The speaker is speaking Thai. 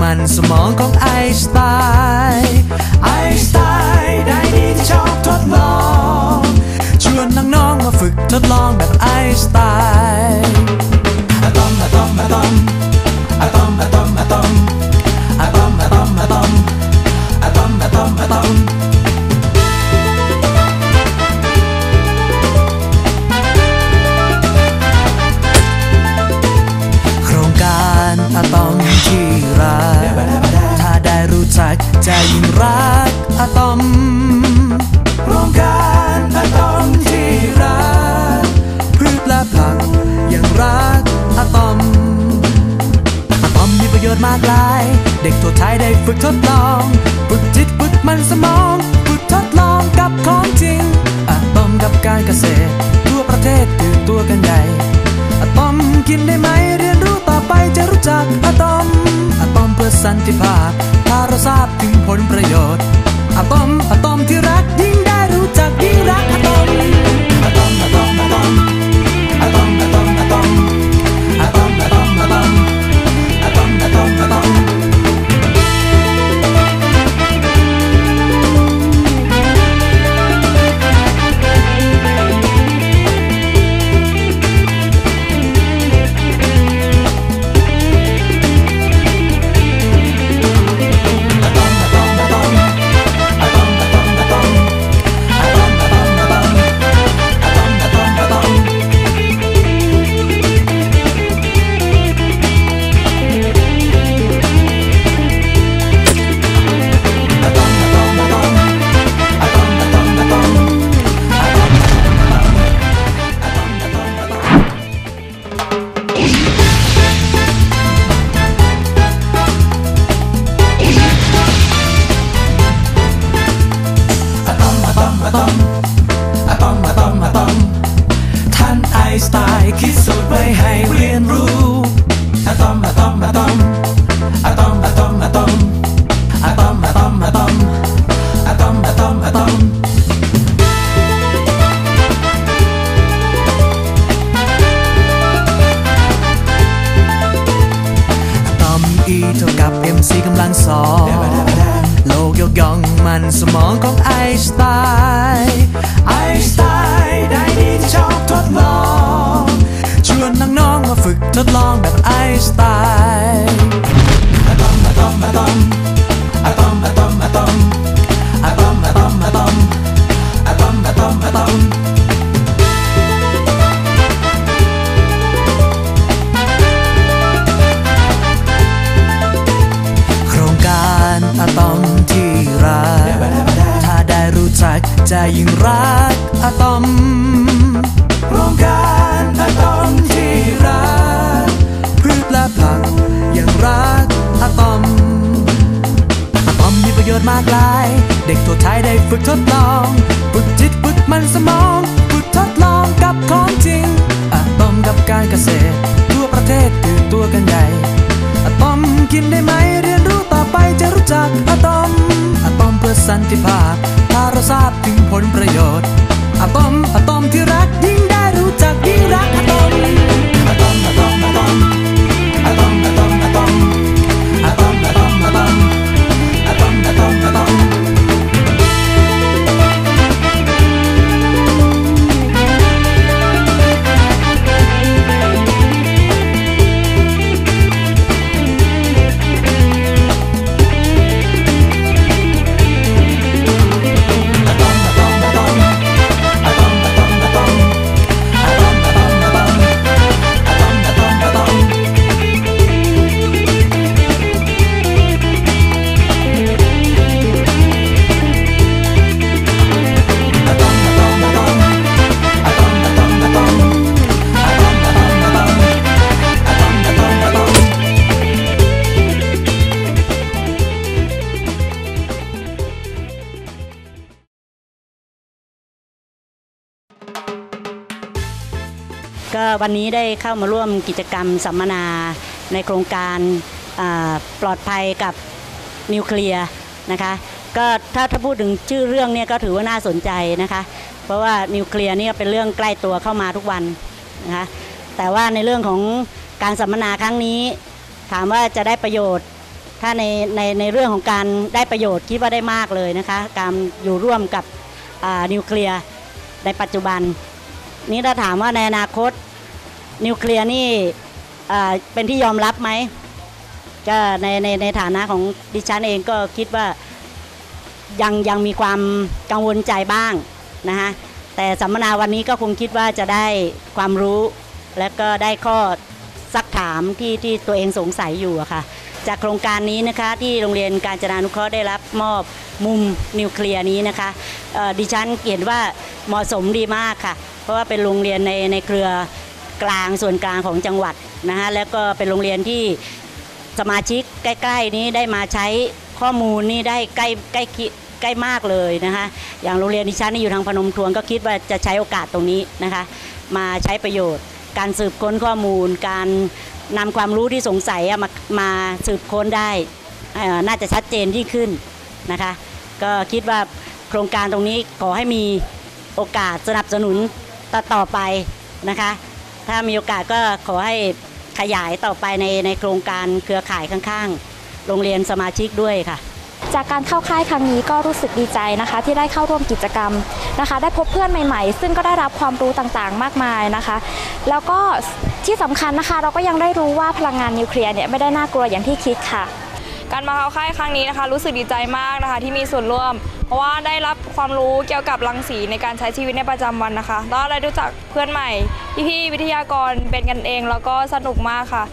มันสมองของไอสไตล์ไอสไต มากลาย เด็กทั่วไทยได้ฝึกทดลองฝึกจิตฝึกมันสมองฝึกทดลองกับของจริงอะตอมกับการเกษตร ทั่วประเทศตื่นตัวกันใหญ่อะตอมกินได้ไหมเรียนรู้ต่อไปจะรู้จักอะตอมอะตอมเพื่อสันติภาพถ้าเราทราบถึงผลประโยชน์อะตอมอะตอมที่ come. ย่องมันสมองของไอสไตล์ไอสไตล์ได้ดีที่ชอบทดลอง ชวนน้องๆมาฝึกทดลองแบบไอสไตล์ และยิ่งรักอะตอมโครงการอะตอมที่รักพืชและผักยังรักอะตอมอะตอมมีประโยชน์มากมาย เด็กทั่วไทยได้ฝึกทดลองฝึกจิตฝึกมันสมองฝึกทดลองกับของจริงอะตอมกับการเกษตรทั่วประเทศตื่นตัวกันใหญ่ ก็วันนี้ได้เข้ามาร่วมกิจกรรมสัมมนาในโครงการปลอดภัยกับนิวเคลียร์นะคะก็ถ้าถ้าพูดถึงชื่อเรื่องเนี่ยก็ถือว่าน่าสนใจนะคะ เพราะว่านิวเคลียร์นี่เป็นเรื่องใกล้ตัวเข้ามาทุกวันนะคะแต่ว่าในเรื่องของการสัมมนาครั้งนี้ ถามว่าจะได้ประโยชน์ ถ้าในในในเรื่องของการได้ประโยชน์คิดว่าได้มากเลยนะคะ การอยู่ร่วมกับนิวเคลียร์ในปัจจุบัน นี้ถ้าถามว่าในอนาคตนิวเคลียร์นี่เป็นที่ยอมรับไหมก็ในในในฐานะของดิฉันเองก็คิดว่ายังยังมีความกังวลใจบ้างนะคะแต่สัมมนาวันนี้ก็คงคิดว่าจะได้ความรู้ และก็ได้ข้อซักถามที่ที่ตัวเองสงสัยอยู่อะค่ะ จากโครงการนี้นะคะที่โรงเรียนการจนานุเคราะห์ได้รับมอบมุมนิวเคลียร์นี้นะคะดิฉันเห็นว่าเหมาะสมดีมากค่ะ เพราะว่าเป็นโรงเรียนในในเครือกลางส่วนกลางของจังหวัดนะคะแล้วก็เป็นโรงเรียนที่สมาชิกใกล้ ๆ นี้ได้มาใช้ข้อมูลนี่ได้ใกล้ใกล้ใกล้มากเลยนะคะอย่างโรงเรียนดิฉันนี่อยู่ทางพนมทวนก็คิดว่าจะใช้โอกาสตรงนี้นะคะมาใช้ประโยชน์ การสืบค้นข้อมูล การนำความรู้ที่สงสัยอะมามาสืบค้นได้น่าจะชัดเจนยิ่งขึ้นนะคะก็คิดว่าโครงการตรงนี้ขอให้มีโอกาสสนับสนุน ต่อต่อไปนะคะ ถ้ามีโอกาสก็ขอให้ขยายต่อไปในในโครงการเครือข่ายข้างๆ โรงเรียนสมาชิกด้วยค่ะ จากการเข้าค่ายครั้งนี้ก็รู้สึกดีใจนะคะ ที่ได้เข้าร่วมกิจกรรมนะคะ ได้พบเพื่อนใหม่ๆ ซึ่งก็ได้รับความรู้ต่างๆ มากมายนะคะ แล้วก็ที่สำคัญนะคะ เราก็ยังได้รู้ว่าพลังงานนิวเคลียร์เนี่ยไม่ได้น่ากลัวอย่างที่คิดค่ะ การมาเข้าค่ายครั้งนี้นะคะ รู้สึกดีใจมากนะคะ ที่มีส่วนร่วม เพราะว่าได้รับความรู้เกี่ยวกับรังสีในการใช้ชีวิตในประจำวันนะคะแล้วได้รู้จักเพื่อนใหม่พี่ๆวิทยากรเป็นกันเอง แล้วก็สนุกมากค่ะ